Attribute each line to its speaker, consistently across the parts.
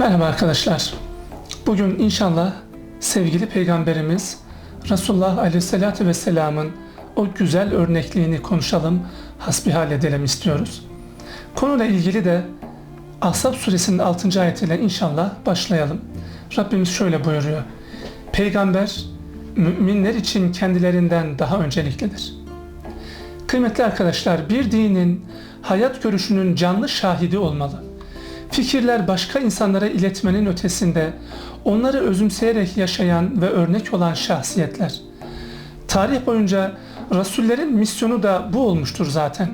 Speaker 1: Merhaba arkadaşlar. Bugün inşallah sevgili peygamberimiz Resulullah Aleyhisselatü Vesselam'ın o güzel örnekliğini konuşalım, hasbihal edelim istiyoruz. Konuyla ilgili de Ahzab suresinin 6. ayetiyle inşallah başlayalım. Rabbimiz şöyle buyuruyor. Peygamber müminler için kendilerinden daha önceliklidir. Kıymetli arkadaşlar bir dinin hayat görüşünün canlı şahidi olmalı Fikirler başka insanlara iletmenin ötesinde onları özümseyerek yaşayan ve örnek olan şahsiyetler. Tarih boyunca Rasullerin misyonu da bu olmuştur zaten.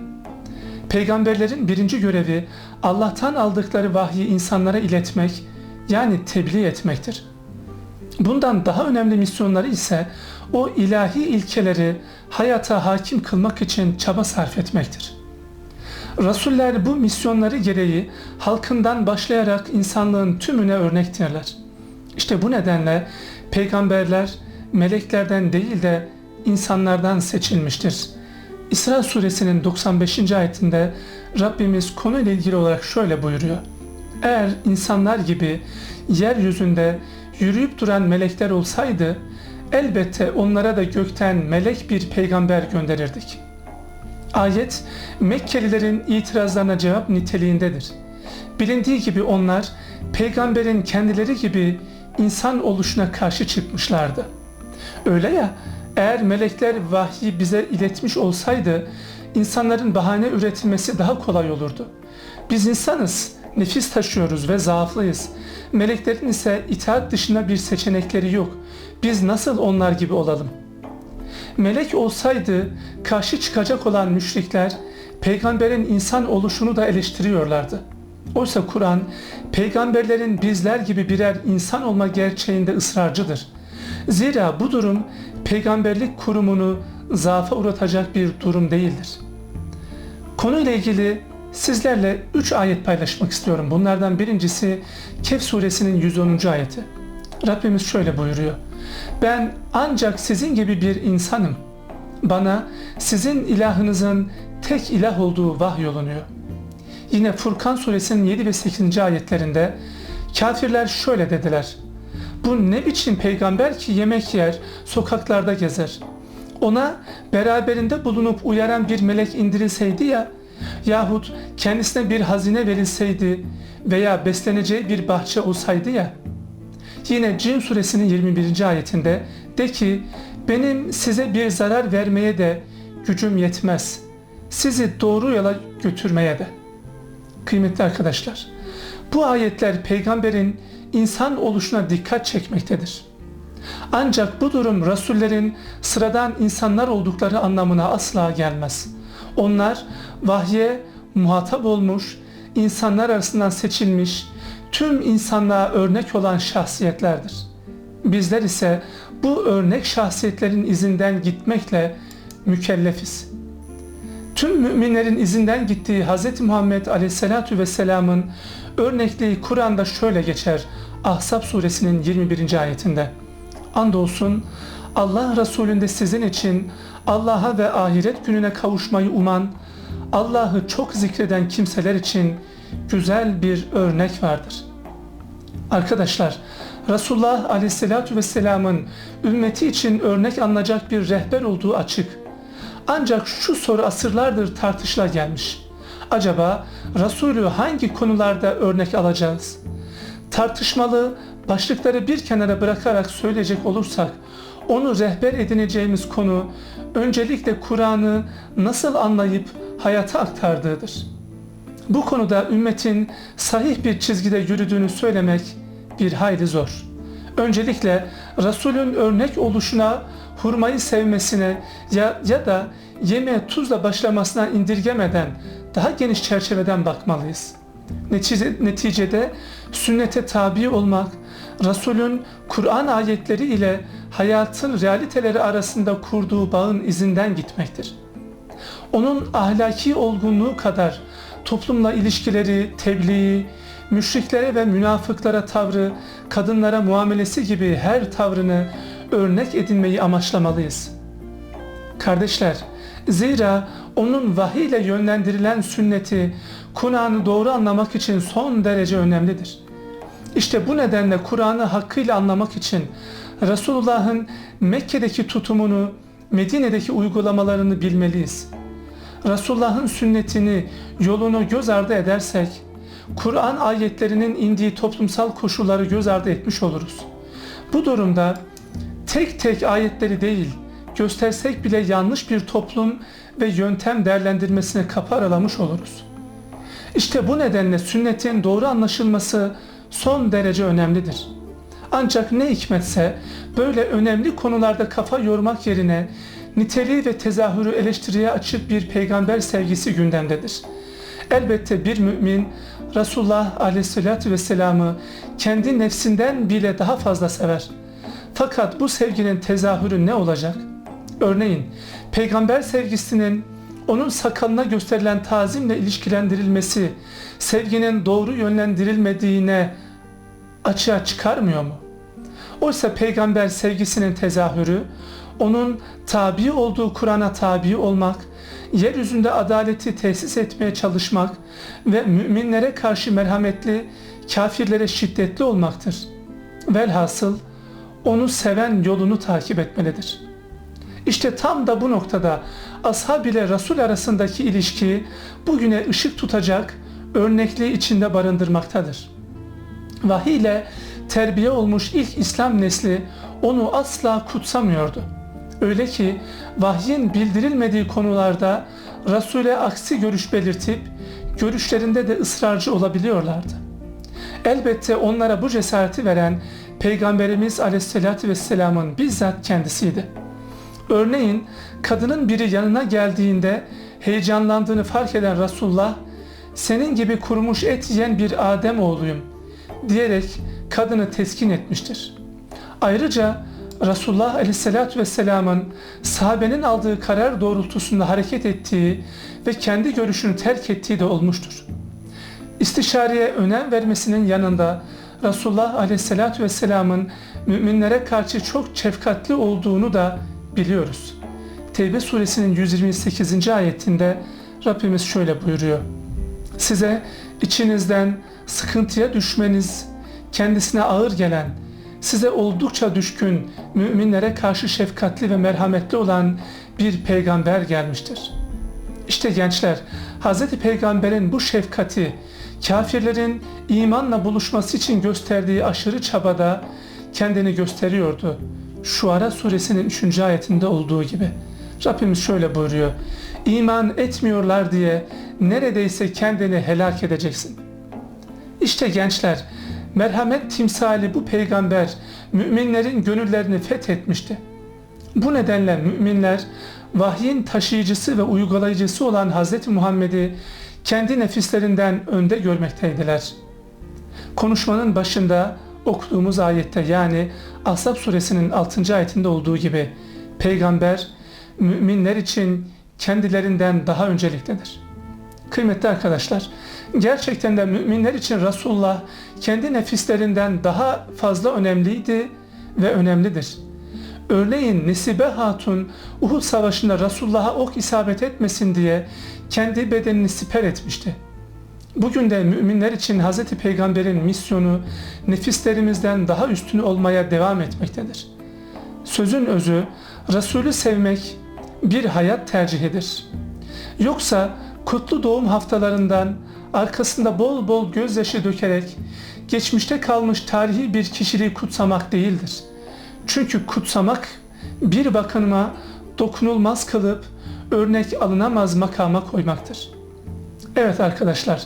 Speaker 1: Peygamberlerin birinci görevi Allah'tan aldıkları vahyi insanlara iletmek yani tebliğ etmektir. Bundan daha önemli misyonları ise o ilahi ilkeleri hayata hakim kılmak için çaba sarf etmektir. Rasuller bu misyonları gereği halkından başlayarak insanlığın tümüne örnektirler. İşte bu nedenle peygamberler meleklerden değil de insanlardan seçilmiştir. İsra suresinin 95. ayetinde Rabbimiz konuyla ilgili olarak şöyle buyuruyor. Eğer insanlar gibi yeryüzünde yürüyüp duran melekler olsaydı elbette onlara da gökten melek bir peygamber gönderirdik.'' Ayet Mekkelilerin itirazlarına cevap niteliğindedir. Bilindiği gibi onlar peygamberin kendileri gibi insan oluşuna karşı çıkmışlardı. Öyle ya eğer melekler vahyi bize iletmiş olsaydı insanların bahane üretilmesi daha kolay olurdu. Biz insanız, nefis taşıyoruz ve zaaflıyız. Meleklerin ise itaat dışında bir seçenekleri yok. Biz nasıl onlar gibi olalım?'' Melek olsaydı karşı çıkacak olan müşrikler peygamberin insan oluşunu da eleştiriyorlardı. Oysa Kur'an peygamberlerin bizler gibi birer insan olma gerçeğinde ısrarcıdır. Zira bu durum peygamberlik kurumunu zaafa uğratacak bir durum değildir. Konuyla ilgili sizlerle 3 ayet paylaşmak istiyorum. Bunlardan birincisi Kehf suresinin 110. ayeti. Rabbimiz şöyle buyuruyor. Ben ancak sizin gibi bir insanım. Bana sizin ilahınızın tek ilah olduğu vahyolunuyor. Yine Furkan suresinin 7 ve 8. ayetlerinde kafirler şöyle dediler. Bu ne biçim peygamber ki yemek yer, sokaklarda gezer. Ona beraberinde bulunup uyaran bir melek indirilseydi ya, yahut kendisine bir hazine verilseydi veya besleneceği bir bahçe olsaydı ya.'' Yine Cin suresinin 21. ayetinde de ki benim size bir zarar vermeye de gücüm yetmez. Sizi doğru yola götürmeye de. Kıymetli arkadaşlar, bu ayetler peygamberin insan oluşuna dikkat çekmektedir. Ancak bu durum Resullerin sıradan insanlar oldukları anlamına asla gelmez. Onlar vahye muhatap olmuş, insanlar arasından seçilmiş, tüm insanlığa örnek olan şahsiyetlerdir. Bizler ise bu örnek şahsiyetlerin izinden gitmekle mükellefiz. Tüm müminlerin izinden gittiği Hz. Muhammed Aleyhisselatü Vesselam'ın örnekliği Kur'an'da şöyle geçer Ahzab suresinin 21. ayetinde. Andolsun Allah Resulü'nde sizin için Allah'a ve ahiret gününe kavuşmayı uman, Allah'ı çok zikreden kimseler için güzel bir örnek vardır. Arkadaşlar Resulullah Aleyhisselatü Vesselam'ın ümmeti için örnek alınacak bir rehber olduğu açık. Ancak şu soru asırlardır tartışıla gelmiş. Acaba Resulü hangi konularda örnek alacağız? Tartışmalı başlıkları bir kenara bırakarak söyleyecek olursak onu rehber edineceğimiz konu öncelikle Kur'an'ı nasıl anlayıp hayata aktardığıdır. Bu konuda ümmetin sahih bir çizgide yürüdüğünü söylemek bir hayli zor. Öncelikle Resulün örnek oluşuna, hurmayı sevmesine ya, ya da yemeğe tuzla başlamasına indirgemeden daha geniş çerçeveden bakmalıyız. Netice, neticede sünnete tabi olmak, Resulün Kur'an ayetleri ile hayatın realiteleri arasında kurduğu bağın izinden gitmektir. Onun ahlaki olgunluğu kadar toplumla ilişkileri, tebliği, müşriklere ve münafıklara tavrı, kadınlara muamelesi gibi her tavrını örnek edinmeyi amaçlamalıyız. Kardeşler, zira onun vahiy ile yönlendirilen sünneti, Kur'an'ı doğru anlamak için son derece önemlidir. İşte bu nedenle Kur'an'ı hakkıyla anlamak için Resulullah'ın Mekke'deki tutumunu, Medine'deki uygulamalarını bilmeliyiz. Resulullah'ın sünnetini, yolunu göz ardı edersek, Kur'an ayetlerinin indiği toplumsal koşulları göz ardı etmiş oluruz. Bu durumda tek tek ayetleri değil, göstersek bile yanlış bir toplum ve yöntem değerlendirmesine kapı aralamış oluruz. İşte bu nedenle sünnetin doğru anlaşılması son derece önemlidir. Ancak ne hikmetse böyle önemli konularda kafa yormak yerine niteliği ve tezahürü eleştiriye açık bir peygamber sevgisi gündemdedir. Elbette bir mümin Resulullah aleyhissalatü vesselam'ı kendi nefsinden bile daha fazla sever. Fakat bu sevginin tezahürü ne olacak? Örneğin peygamber sevgisinin onun sakalına gösterilen tazimle ilişkilendirilmesi sevginin doğru yönlendirilmediğine açığa çıkarmıyor mu? Oysa peygamber sevgisinin tezahürü onun tabi olduğu Kur'an'a tabi olmak, yeryüzünde adaleti tesis etmeye çalışmak ve müminlere karşı merhametli, kafirlere şiddetli olmaktır. Velhasıl onu seven yolunu takip etmelidir. İşte tam da bu noktada ashab ile Resul arasındaki ilişki bugüne ışık tutacak örnekliği içinde barındırmaktadır. Vahiy ile terbiye olmuş ilk İslam nesli onu asla kutsamıyordu. Öyle ki vahyin bildirilmediği konularda Resul'e aksi görüş belirtip görüşlerinde de ısrarcı olabiliyorlardı. Elbette onlara bu cesareti veren Peygamberimiz Aleyhisselatü Vesselam'ın bizzat kendisiydi. Örneğin kadının biri yanına geldiğinde heyecanlandığını fark eden Resulullah senin gibi kurumuş et yiyen bir Adem oğluyum diyerek kadını teskin etmiştir. Ayrıca Resulullah Aleyhisselatü Vesselam'ın sahabenin aldığı karar doğrultusunda hareket ettiği ve kendi görüşünü terk ettiği de olmuştur. İstişareye önem vermesinin yanında Resulullah Aleyhisselatü Vesselam'ın müminlere karşı çok şefkatli olduğunu da biliyoruz. Tevbe suresinin 128. ayetinde Rabbimiz şöyle buyuruyor. Size içinizden sıkıntıya düşmeniz, kendisine ağır gelen, size oldukça düşkün, müminlere karşı şefkatli ve merhametli olan bir peygamber gelmiştir. İşte gençler, Hz. Peygamber'in bu şefkati, kafirlerin imanla buluşması için gösterdiği aşırı çabada kendini gösteriyordu. Şuara suresinin 3. ayetinde olduğu gibi. Rabbimiz şöyle buyuruyor. İman etmiyorlar diye neredeyse kendini helak edeceksin. İşte gençler, merhamet timsali bu peygamber müminlerin gönüllerini fethetmişti. Bu nedenle müminler vahyin taşıyıcısı ve uygulayıcısı olan Hz. Muhammed'i kendi nefislerinden önde görmekteydiler. Konuşmanın başında okuduğumuz ayette yani Ashab suresinin 6. ayetinde olduğu gibi peygamber müminler için kendilerinden daha önceliktedir. Kıymetli arkadaşlar, gerçekten de müminler için Resulullah kendi nefislerinden daha fazla önemliydi ve önemlidir. Örneğin Nesibe Hatun Uhud Savaşı'nda Resulullah'a ok isabet etmesin diye kendi bedenini siper etmişti. Bugün de müminler için Hz. Peygamber'in misyonu nefislerimizden daha üstün olmaya devam etmektedir. Sözün özü Resulü sevmek bir hayat tercihidir. Yoksa kutlu doğum haftalarından arkasında bol bol gözyaşı dökerek geçmişte kalmış tarihi bir kişiliği kutsamak değildir. Çünkü kutsamak bir bakınma dokunulmaz kılıp örnek alınamaz makama koymaktır. Evet arkadaşlar,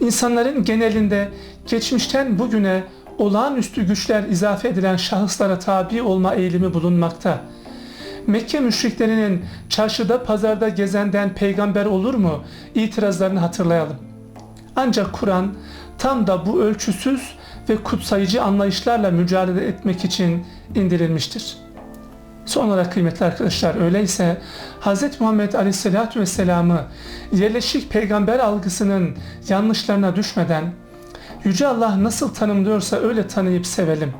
Speaker 1: insanların genelinde geçmişten bugüne olağanüstü güçler izafe edilen şahıslara tabi olma eğilimi bulunmakta. Mekke müşriklerinin çarşıda pazarda gezenden peygamber olur mu itirazlarını hatırlayalım. Ancak Kur'an tam da bu ölçüsüz ve kutsayıcı anlayışlarla mücadele etmek için indirilmiştir. Son olarak kıymetli arkadaşlar öyleyse Hz. Muhammed Aleyhisselatü Vesselam'ı yerleşik peygamber algısının yanlışlarına düşmeden Yüce Allah nasıl tanımlıyorsa öyle tanıyıp sevelim.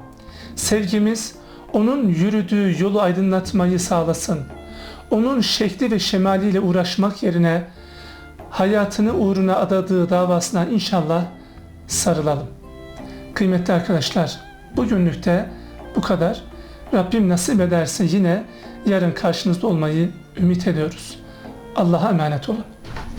Speaker 1: Sevgimiz onun yürüdüğü yolu aydınlatmayı sağlasın. Onun şekli ve şemaliyle uğraşmak yerine hayatını uğruna adadığı davasına inşallah sarılalım. Kıymetli arkadaşlar, bugünlük de bu kadar. Rabbim nasip ederse yine yarın karşınızda olmayı ümit ediyoruz. Allah'a emanet olun.